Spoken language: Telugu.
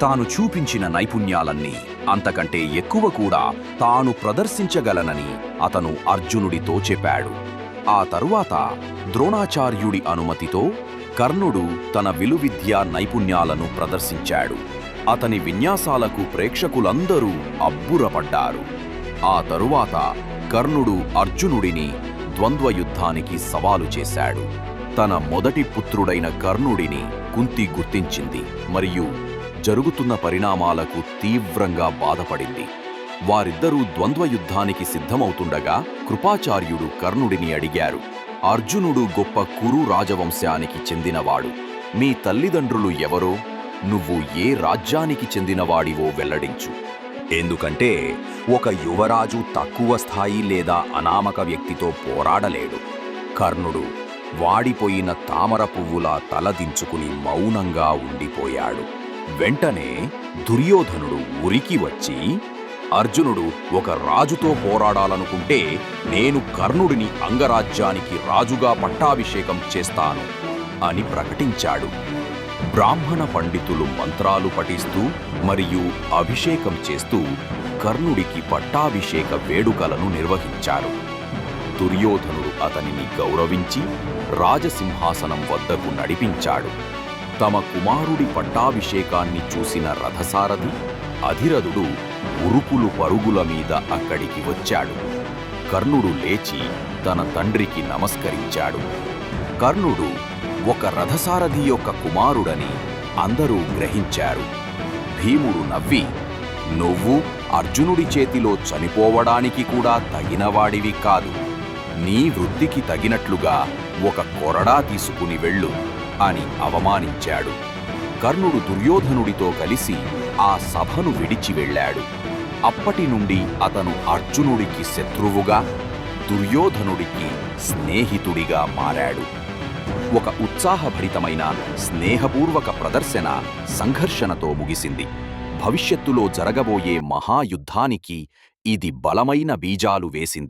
తాను చూపించిన నైపుణ్యాలన్నీ అంతకంటే ఎక్కువ కూడా తాను ప్రదర్శించగలనని అతను అర్జునుడితో చెప్పాడు. ఆ తరువాత ద్రోణాచార్యుడి అనుమతితో కర్ణుడు తన విలువిద్యా నైపుణ్యాలను ప్రదర్శించాడు. అతని విన్యాసాలకు ప్రేక్షకులందరూ అబ్బురపడ్డారు. ఆ తరువాత కర్ణుడు అర్జునుడిని ద్వంద్వయుద్ధానికి సవాలు చేశాడు. తన మొదటి పుత్రుడైన కర్ణుడిని కుంతి గుర్తించింది మరియు జరుగుతున్న పరిణామాలకు తీవ్రంగా బాధపడింది. వారిద్దరూ ద్వంద్వయుద్ధానికి సిద్ధమవుతుండగా కృపాచార్యుడు కర్ణుడిని అడిగారు. అర్జునుడు గొప్ప కురు రాజవంశానికి చెందినవాడు. మీ తల్లిదండ్రులు ఎవరో? నువ్వు ఏ రాజ్యానికి చెందినవాడివో వెల్లడించు. ఎందుకంటే ఒక యువరాజు తక్కువ స్థాయి లేదా అనామక వ్యక్తితో పోరాడలేడు. కర్ణుడు వాడిపోయిన తామర పువ్వులా తలదించుకుని మౌనంగా ఉండిపోయాడు. వెంటనే దుర్యోధనుడు ఉరికి వచ్చి అర్జునుడు ఒక రాజుతో పోరాడాలనుకుంటే నేను కర్ణుడిని అంగరాజ్యానికి రాజుగా పట్టాభిషేకం చేస్తాను అని ప్రకటించాడు. బ్రాహ్మణ పండితులు మంత్రాలు పఠిస్తూ మరియు అభిషేకం చేస్తూ కర్ణుడికి పట్టాభిషేక వేడుకలను నిర్వహించారు. దుర్యోధనుడు అతనిని గౌరవించి రాజసింహాసనం వద్దకు నడిపించాడు. తమ కుమారుడి పట్టాభిషేకాన్ని చూసిన రథసారథి అధిరథుడు ఉరుకులు పరుగుల మీద అక్కడికి వచ్చాడు. కర్ణుడు లేచి తన తండ్రికి నమస్కరించాడు. కర్ణుడు ఒక రథసారథి యొక్క కుమారుడని అందరూ గ్రహించారు. భీముడు నవ్వి నువ్వు అర్జునుడి చేతిలో చనిపోవడానికి కూడా తగినవాడివి కాదు. నీ వృత్తికి తగినట్లుగా ఒక కొరడా తీసుకుని వెళ్ళు. అని అవమానించాడు. కర్ణుడు దుర్యోధనుడితో కలిసి ఆ సభను విడిచి వెళ్ళాడు. అప్పటి నుండి అతను అర్జునుడికి శత్రువుగా దుర్యోధనుడికి స్నేహితుడిగా మారాడు. ఒక ఉత్సాహభరితమైన స్నేహపూర్వక ప్రదర్శన సంఘర్షణతో ముగిసింది. భవిష్యత్తులో జరగబోయే మహాయుద్ధానికి ఇది బలమైన బీజాలు వేసింది.